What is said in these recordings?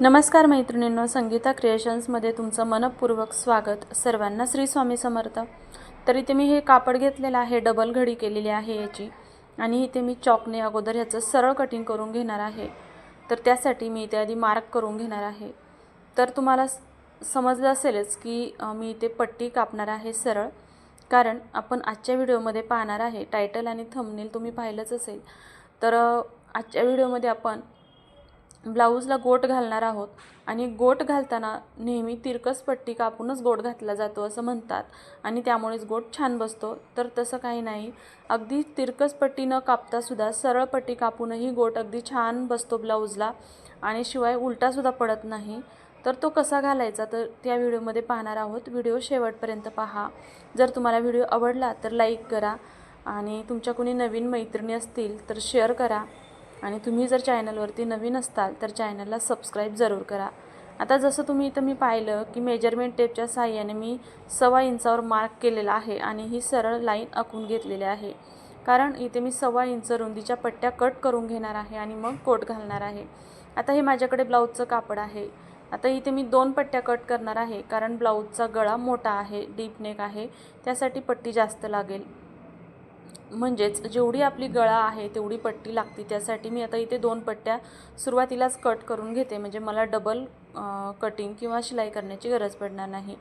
नमस्कार मैत्रिणींनो संगीता क्रिएशन्समध्ये तुमचं मनपूर्वक स्वागत. सर्वांना श्री स्वामी समर्थ. तर इथे मी हे कापड घेतलेलं आहे डबल घडी केलेली आहे याची. आणि इथे मी चॉकने अगोदर ह्याचं सरळ कटिंग करून घेणार आहे. तर त्यासाठी मी इथे आधी मार्क करून घेणार आहे. तर तुम्हाला समजलं असेलच की मी इथे पट्टी कापणार आहे सरळ. कारण आपण आजच्या व्हिडिओमध्ये पाहणार आहे टायटल आणि थंबनेल तुम्ही पाहिलंच असेल. तर आजच्या व्हिडिओमध्ये आपण ब्लाऊजला गोट घालणार आहोत आणि गोट घालताना नेहमी तिरकस पट्टी कापूनच गोट घातला जातो असं म्हणतात आणि त्यामुळेच गोट छान बसतो. तर तसं काही नाही. अगदी तिरकस पट्टी न कापतासुद्धा सरळ पट्टी कापूनही गोट अगदी छान बसतो ब्लाऊजला आणि शिवाय उलटासुद्धा पडत नाही. तर तो कसा घालायचा तर त्या व्हिडिओमध्ये पाहणार आहोत. व्हिडिओ शेवटपर्यंत पहा. जर तुम्हाला व्हिडिओ आवडला तर लाईक करा आणि तुमच्या कोणी नवीन मैत्रिणी असतील तर शेअर करा. आणि तुम्ही जर चॅनलवरती नवीन असताल तर चॅनलला सबस्क्राईब जरूर करा. आता जसं तुम्ही इथं मी पाहिलं की मेजरमेंट टेपच्या साह्याने मी सव्वा इंचावर मार्क केलेला आहे आणि ही सरळ लाईन आखून घेतलेली आहे. कारण इथे मी सव्वा इंच रुंदीच्या पट्ट्या कट करून घेणार आहे आणि मग कोट घालणार आहे. आता हे माझ्याकडे ब्लाऊजचं कापड आहे. आता इथे मी दोन पट्ट्या कट करणार आहे कारण ब्लाऊजचा गळा मोठा आहे डीप नेक आहे त्यासाठी पट्टी जास्त लागेल. म्हणजेच जेवढी आपली गळा आहे तेवढी पट्टी लागते. त्यासाठी मी आता इथे दोन पट्ट्या सुरुवातीलाच कट करून घेते. म्हणजे मला डबल कटिंग किंवा शिलाई करण्याची गरज पडणार नाही.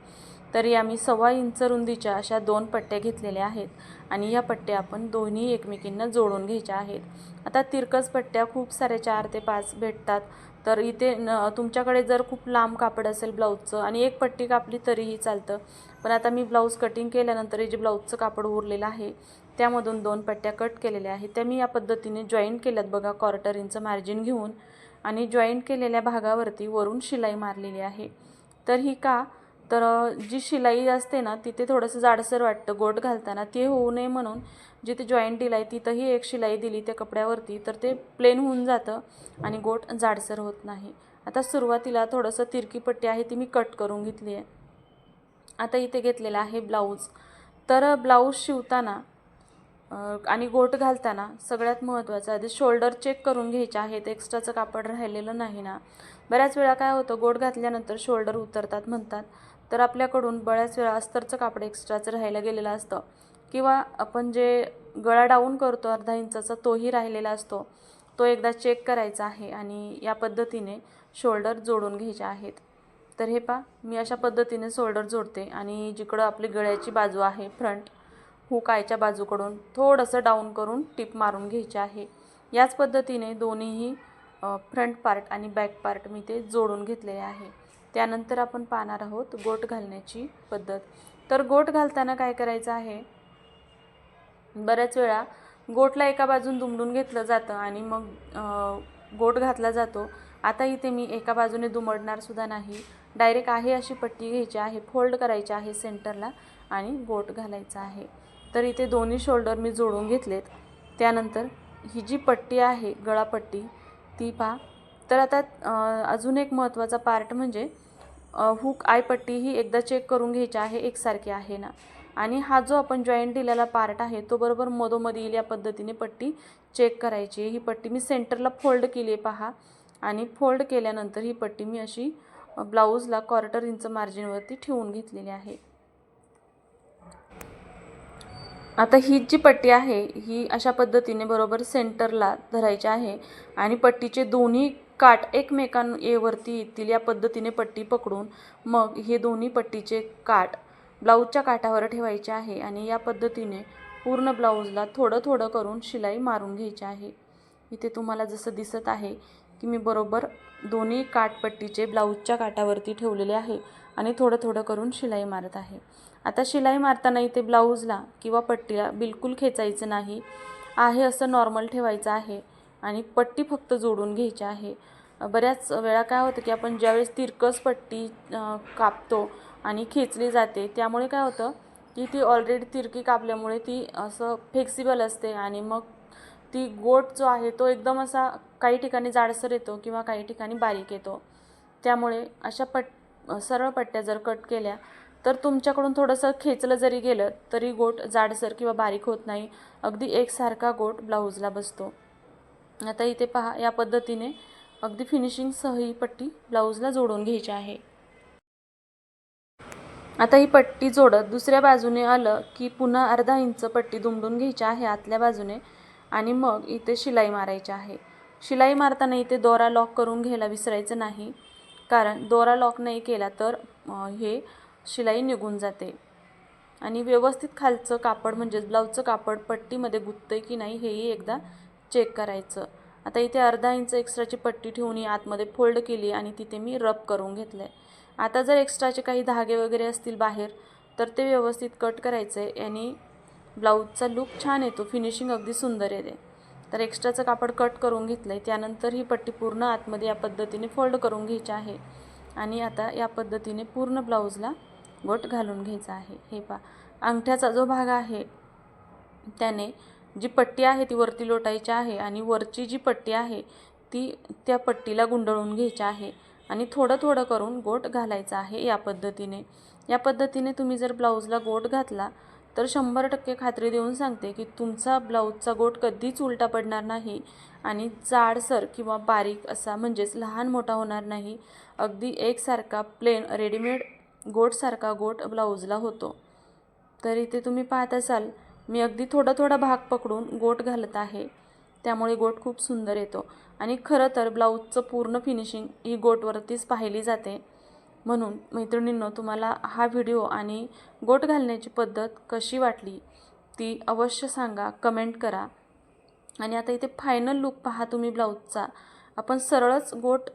तरी आम्ही सव्वा इंच रुंदीच्या अशा दोन पट्ट्या घेतलेल्या आहेत आणि या पट्ट्या आपण दोन्ही एकमेकींना जोडून घ्यायच्या आहेत. आता तिरकस पट्ट्या खूप साऱ्या चार ते पाच भेटतात. तर इथे न तुमच्याकडे जर खूप लांब कापड असेल ब्लाऊजचं आणि एक पट्टी कापली तरीही चालतं. पण आता मी ब्लाऊज कटिंग केल्यानंतर हे जे ब्लाऊजचं कापड उरलेलं आहे त्यामधून दोन पट्ट्या कट केलेल्या आहेत. त्या मी या पद्धतीने जॉईंट केल्यात बघा क्वार्टर इंच मार्जिन घेऊन. आणि जॉईंट केलेल्या भागावरती वरून शिलाई मारलेली आहे. तर ही का? तर जी शिलाई असते ना तिथे थोडंसं जाडसर वाटतं. गोट घालताना ते होऊ नये म्हणून जिथे जॉईंट दिला आहे तिथंही एक शिलाई दिली त्या कपड्यावरती. तर ते प्लेन होऊन जातं आणि गोट जाडसर होत नाही. आता सुरुवातीला थोडंसं तिरकी पट्टी आहे ती मी कट करून घेतली आहे. आता इथे घेतलेला आहे ब्लाऊज तर ब्लाऊज शिवताना आणि गोट घालताना सगळ्यात महत्त्वाचं आधी शोल्डर चेक करून घ्यायचे आहेत एक्स्ट्राचं कापड राहिलेलं नाही ना. बऱ्याच वेळा काय होतं गोट घातल्यानंतर शोल्डर उतरतात म्हणतात तर आपल्याकडून बऱ्याच वेळा अस्तरचं कापड एक्स्ट्राचं राहायला गेलेलं असतं. किंवा आपण जे गळा डाऊन करतो अर्धा इंचाचा तोही राहिलेला असतो. तो एकदा चेक करायचा आहे आणि या पद्धतीने शोल्डर जोडून घ्यायचे आहेत. तर हे पा मी अशा पद्धतीने शोल्डर जोडते आणि जिकडं आपली गळ्याची बाजू आहे फ्रंट हुक आयच्या बाजूकडून थोडंसं डाऊन करून टिप मारून घ्यायचे आहे. याच पद्धतीने दोन्हीही फ्रंट पार्ट आणि बॅक पार्ट मी ते जोडून घेतलेले आहे. त्यानंतर आपण पाहणार आहोत गोट घालण्याची पद्धत. तर गोट घालताना काय करायचं आहे? बऱ्याच वेळा गोटला एका बाजून दुमडून घेतलं जातं आणि मग गोट घातला जातो. आता इथे मी एका बाजूने दुमडणार सुद्धा नाही. डायरेक्ट आहे अशी पट्टी घ्यायची आहे फोल्ड करायची आहे सेंटरला आणि गोट घालायचा आहे. तर इथे दोन्ही शोल्डर मी जोडून घेतलेत. त्यानंतर ही जी पट्टी आहे गळापट्टी ती पहा. तर आता अजून एक महत्त्वाचा पार्ट म्हणजे हुक आय पट्टी ही एकदा चेक करून घ्यायची आहे एकसारखी आहे ना. आणि हा जो आपण जॉईंट दिलेला पार्ट आहे तो बरोबर मधोमध येईल या पद्धतीने पट्टी चेक करायची आहे. ही पट्टी मी सेंटरला फोल्ड केली आहे पहा. आणि फोल्ड केल्यानंतर ही पट्टी मी अशी ब्लाऊजला क्वार्टर इंच मार्जिनवरती ठेवून घेतलेली आहे. आता ही जी पट्टी आहे ही अशा पद्धतीने बरोबर सेंटरला धरायची आहे आणि पट्टीचे दोन्ही काठ एकमेकांवरती येतील या पद्धतीने पट्टी पकडून मग हे दोन्ही पट्टीचे काठ ब्लाऊजच्या काठावर ठेवायचे आहे आणि या पद्धतीने पूर्ण ब्लाऊजला थोडं थोडं करून शिलाई मारून घ्यायची आहे. इथे तुम्हाला जसं दिसत आहे की मी बरोबर दोन्ही काटपट्टीचे ब्लाऊजच्या काठावरती ठेवलेले आहे आणि थोडं थोडं करून शिलाई मारत आहे. आता शिलाई मारताना इथे ब्लाऊजला किंवा पट्टीला बिलकुल खेचायचं नाही. आहे असं नॉर्मल ठेवायचं आहे आणि पट्टी फक्त जोडून घ्यायची आहे. बऱ्याच वेळा काय होतं की आपण ज्यावेळेस तिरकस पट्टी कापतो आणि खेचली जाते त्यामुळे काय होतं की ती ऑलरेडी तिरकी कापल्यामुळे ती असं फ्लेक्सिबल असते आणि मग ती गोट जो आहे तो एकदम असा काही ठिकाणी जाडसर येतो किंवा काही ठिकाणी बारीक येतो. त्यामुळे अशा पट सरळ पट्ट्या जर कट केल्या तर तुमच्याकडून थोडंसं खेचलं जरी गेलं तरी गोट जाडसर किंवा बारीक होत नाही. अगदी एकसारखा गोट ब्लाऊजला बसतो. आता इथे पहा या पद्धतीने अगदी फिनिशिंगसह ही पट्टी ब्लाऊजला जोडून घ्यायची आहे. आता ही पट्टी जोडत दुसऱ्या बाजूने आलं की पुन्हा अर्धा इंच पट्टी दुमडून घ्यायची आहे आतल्या बाजूने आणि मग इथे शिलाई मारायची आहे. शिलाई मारताना इथे दोरा लॉक करून घ्यायला विसरायचं नाही. कारण दोरा लॉक नाही केला तर हे शिलाई निघून जाते. आणि व्यवस्थित खालचं कापड म्हणजेच ब्लाऊजचं कापड पट्टीमध्ये गुंततंय की नाही हेही एकदा चेक करायचं. आता इथे अर्धा इंच एक्स्ट्राची पट्टी ठेवून आतमध्ये फोल्ड केली आणि तिथे मी रब करून घेतलं आहे आता जर एक्स्ट्राचे काही धागे वगैरे असतील बाहेर तर ते व्यवस्थित कट करायचं आहे आणि ब्लाऊजचा लुक छान येतो फिनिशिंग अगदी सुंदर येते. तर एक्स्ट्राचं कापड कट करून घेतलं आहे त्यानंतर ही पट्टी पूर्ण आतमध्ये या पद्धतीने फोल्ड करून घ्यायची आहे. आणि आता या पद्धतीने पूर्ण ब्लाऊजला गोट घालून घ्यायचा आहे. हे पा अंगठ्याचा जो भाग आहे त्याने जी पट्टी आहे ती वरती लोटायची आहे आणि वरची जी पट्टी आहे ती त्या पट्टीला गुंडळून घ्यायची आहे आणि थोडं थोडं करून गोट घालायचा आहे या पद्धतीने. या पद्धतीने तुम्ही जर ब्लाऊजला गोट घातला तर शंभर टक्के खात्री देऊन सांगते की तुमचा ब्लाऊजचा गोट कधीच उलटा पडणार नाही आणि जाडसर किंवा बारीक असा म्हणजेच लहान मोठा होणार नाही. अगदी एकसारखा प्लेन रेडीमेड गोटसारखा गोट ब्लाऊजला होतो. तर इथे तुम्ही पाहत असाल मी अगदी थोडा थोडा भाग पकडून गोट घालत आहे. त्यामुळे गोट खूप सुंदर येतो. आणि खरं तर ब्लाऊजचं पूर्ण फिनिशिंग ही गोटवरतीच पाहिली जाते. म्हणून मैत्रिणींनो तुम्हाला हा व्हिडिओ आणि गोट घालण्याची पद्धत कशी वाटली ती अवश्य सांगा कमेंट करा. आणि आता इथे फायनल लुक पहा तुम्ही ब्लाऊजचा. आपण सरळच गोट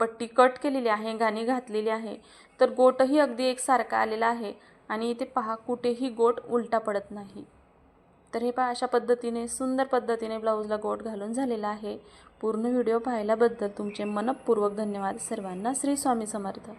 पट्टी कट केलेली आहे गाणी घातलेली आहे. तर गोटही अगदी एकसारखा आलेला आहे आणि इथे पहा कुठेही गोट उलटा पडत नाही. तर हे पहा अशा पद्धतीने सुंदर पद्धतीने ब्लाऊजला गोट घालून झालेला आहे. पूर्ण व्हिडिओ पाहिल्याबद्दल तुमचे मनपूर्वक धन्यवाद. सर्वांना श्री स्वामी समर्थ.